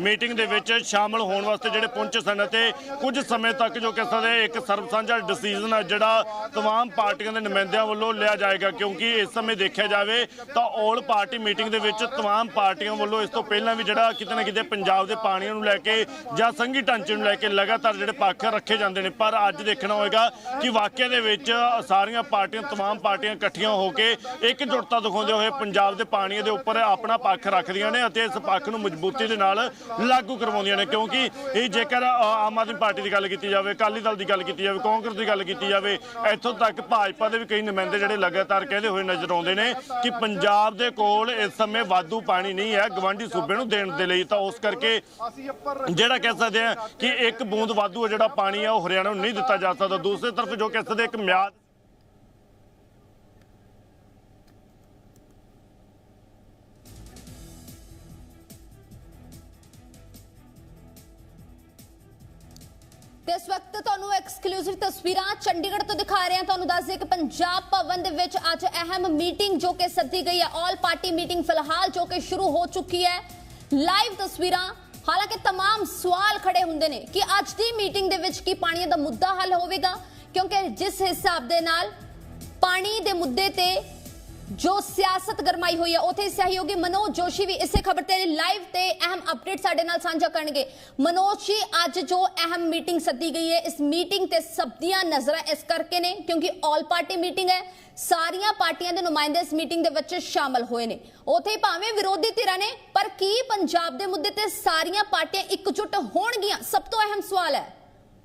ਮੀਟਿੰਗ ਦੇ ਵਿੱਚ ਸ਼ਾਮਲ ਹੋਣ ਵਾਸਤੇ ਜਿਹੜੇ ਪਹੁੰਚੇ ਸਨ ਅਤੇ ਕੁਝ ਸਮੇਂ ਤੱਕ ਜੋ ਕਿ ਸਕਦੇ ਇੱਕ ਸਰਬ ਸਾਂਝਾ ਡਿਸੀਜਨ ਜਿਹੜਾ तमाम ਪਾਰਟੀਆਂ ਦੇ ਨੁਮਾਇੰਦਿਆਂ ਵੱਲੋਂ ਲਿਆ ਜਾਏਗਾ ਕਿਉਂਕਿ ਇਸ ਸਮੇਂ ਦੇਖਿਆ ਜਾਵੇ ਤਾਂ ਆਲ ਪਾਰਟੀ ਮੀਟਿੰਗ ਦੇ ਵਿੱਚ तमाम ਪਾਰਟੀਆਂ ਵੱਲੋਂ ਇਸ ਤੋਂ ਪਹਿਲਾਂ ਵੀ ਜਿਹੜਾ ਕਿਤੇ ਨਾ ਕਿਤੇ ਪੰਜਾਬ ਦੇ ਪਾਣੀਆਂ ਨੂੰ ਲੈ ਕੇ ਜਾਂ ਸੰਘੀ ਢਾਂਚੇ ਨੂੰ ਲੈ ਕੇ ਲਗਾਤਾਰ ਜਿਹੜੇ ਪੱਖ ਰੱਖੇ ਜਾਂਦੇ ਨੇ ਪਰ ਅੱਜ ਦੇਖਣਾ ਹੋਏਗਾ ਕਿ ਵਾਕਿਆ ਦੇ ਵਿੱਚ ਸਾਰੀਆਂ ਪਾਰਟੀਆਂ तमाम ਪਾਰਟੀਆਂ ਇਕੱਠੀਆਂ ਹੋ ਕੇ ਇਕਜੁੱਟਤਾ ਦਿਖਾਉਂਦੇ ਹੋਏ ਪੰਜਾਬ ਦੇ ਪਾਣੀਆਂ ਦੇ ਉੱਪਰ ਆਪਣਾ ਪੱਖ ਰੱਖਦੀਆਂ ਨੇ ਅਤੇ ਇਸ ਪੱਖ ਨੂੰ ਮਜ਼ਬੂਤੀ ਦੇ ਨਾਲ ਲਾਗੂ ਕਰਵਾਉਂਦੀਆਂ ਨੇ ਕਿਉਂਕਿ ਇਹ ਜੇਕਰ ਅ, ਆਮ ਆਦਮੀ ਪਾਰਟੀ ਦੀ ਗੱਲ ਕੀਤੀ ਜਾਵੇ ਅਕਾਲੀ ਦਲ ਦੀ ਗੱਲ ਕੀਤੀ ਜਾਵੇ ਕਾਂਗਰਸ ਦੀ ਗੱਲ ਕੀਤੀ ਜਾਵੇ ਇੱਥੋਂ ਤੱਕ ਭਾਜਪਾ ਦੇ ਵੀ ਕਈ ਨੁਮਾਇੰਦੇ ਜਿਹੜੇ ਲਗਾਤਾਰ ਕਹਿੰਦੇ ਹੋਏ ਨਜ਼ਰ ਆਉਂਦੇ ਨੇ ਕਿ ਪੰਜਾਬ ਦੇ ਕੋਲ ਇਸ ਸਮੇਂ ਵਾਧੂ ਪਾਣੀ ਨਹੀਂ ਹੈ ਗਵਾਂਢੀ ਸੂਬੇ ਨੂੰ ਦੇਣ ਦੇ ਲਈ ਤਾਂ ਉਸ ਕਰਕੇ ਅਸੀਂ ਉੱਪਰ ਜਿਹੜਾ ਕਹਿ ਸਕਦੇ ਆ ਕਿ ਇੱਕ ਬੂੰਦ ਵਾਧੂ ਆ ਜਿਹੜਾ ਪਾਣੀ ਆ ਉਹ ਹਰਿਆਣਾ ਨੂੰ ਨਹੀਂ ਦਿੱਤਾ ਜਾ ਸਕਦਾ ਦੂਸਰੀ ਤਰਫ ਜੋ ਕਹਿ ਸਕਦੇ ਇੱਕ ਮਿਆਦ ਤੇ ਇਸ ਵਕਤ ਤੁਹਾਨੂੰ ਐਕਸਕਲੂਸਿਵ ਤਸਵੀਰਾਂ ਚੰਡੀਗੜ੍ਹ ਤੋਂ ਦਿਖਾ ਰਹੇ ਹਾਂ ਤੁਹਾਨੂੰ ਦੱਸ ਦਈਏ ਕਿ ਪੰਜਾਬ ਭਵਨ ਦੇ ਵਿੱਚ ਅੱਜ ਅਹਿਮ ਮੀਟਿੰਗ ਜੋ ਕਿ ਸੱਦੀ ਗਈ ਹੈ ਆਲ ਪਾਰਟੀ ਮੀਟਿੰਗ ਫਿਲਹਾਲ ਜੋ ਕਿ ਸ਼ੁਰੂ ਹੋ ਚੁੱਕੀ ਹੈ ਲਾਈਵ ਤਸਵੀਰਾਂ ਹਾਲਾਂਕਿ तमाम ਸਵਾਲ ਖੜੇ ਹੁੰਦੇ ਨੇ ਕਿ ਅੱਜ ਦੀ ਮੀਟਿੰਗ ਦੇ ਵਿੱਚ ਕੀ ਪਾਣੀ ਦਾ ਮੁੱਦਾ ਹੱਲ ਹੋਵੇਗਾ ਕਿਉਂਕਿ ਜਿਸ ਹਿਸਾਬ ਦੇ ਨਾਲ ਪਾਣੀ ਦੇ ਮੁੱਦੇ ਤੇ ਜੋ ਸਿਆਸਤ ਗਰਮਾਈ ਹੋਈ ਹੈ ਉਥੇ ਸਹਿਯੋਗੀ ਮਨੋਜ ਜੋਸ਼ੀ ਵੀ ਇਸੇ ਖਬਰ ਤੇ ਲਾਈਵ ਤੇ ਅਹਿਮ ਅਪਡੇਟ ਸਾਡੇ ਨਾਲ ਸਾਂਝਾ ਕਰਨਗੇ। ਮਨੋਜ ਜੀ, ਅੱਜ ਜੋ ਅਹਿਮ ਮੀਟਿੰਗ ਸੱਦੀ ਗਈ ਹੈ, ਇਸ ਮੀਟਿੰਗ ਤੇ ਸਭ ਦੀਆਂ ਨਜ਼ਰਾਂ ਇਸ ਕਰਕੇ ਨੇ, ਕਿਉਂਕਿ ਆਲ ਪਾਰਟੀ ਮੀਟਿੰਗ ਹੈ, ਸਾਰੀਆਂ ਪਾਰਟੀਆਂ ਦੇ ਨੁਮਾਇੰਦੇ ਇਸ ਮੀਟਿੰਗ ਦੇ ਵਿੱਚ ਸ਼ਾਮਲ ਹੋਏ ਨੇ। ਉਥੇ ਭਾਵੇਂ ਵਿਰੋਧੀ ਧਿਰਾਂ ਨੇ, ਪਰ ਕੀ ਪੰਜਾਬ ਦੇ ਮੁੱਦੇ ਤੇ ਸਾਰੀਆਂ ਪਾਰਟੀਆਂ ਇਕਜੁੱਟ ਹੋਣਗੀਆਂ? ਸਭ ਤੋਂ ਅਹਿਮ ਸਵਾਲ ਹੈ।